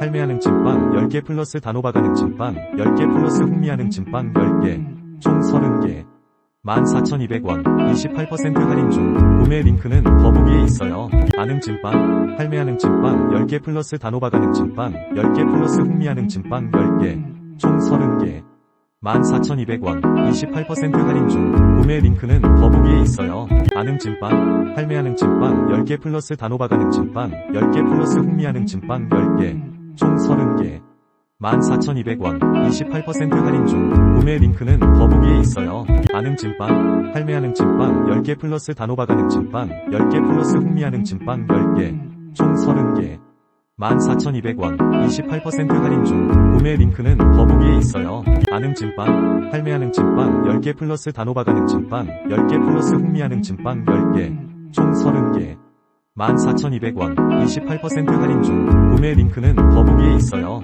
할매하는 찐빵 10개 플러스 단호박하는 찐빵 10개 플러스 흥미하는 찐빵 10개, 총 30개. 14,200원, 28% 할인 중. 구매 링크는 더보기에 있어요. 할매하는 찐빵 10개 플러스 단호박하는 찐빵 10개 플러스 흥미하는 찐빵 10개, 총 30개. 14,200원, 28% 할인 중. 구매 링크는 더보기에 있어요. 아는 찐빵, 할매하는 찐빵 10개 플러스 단호박하는 찐빵 10개 플러스 흥미하는 찐빵 10개, 총 30개. 14,200원, 28% 할인 중. 구매 링크는 더보기에 있어요. 아는 찐빵, 할매하는 찐빵 10개 플러스 단호박하는 찐빵 10개 플러스 흥미하는 찐빵 10개, 총 30개. 14,200원, 28% 할인 중. 구매 링크는 더보기에 있어요. 아는 찐빵, 할매하는 찐빵 10개 플러스 단호박하는 찐빵 10개 플러스 흥미하는 찐빵 10개, 총 30개. 14,200원, 28% 할인 중. 구매 링크는 더보기에 있어요.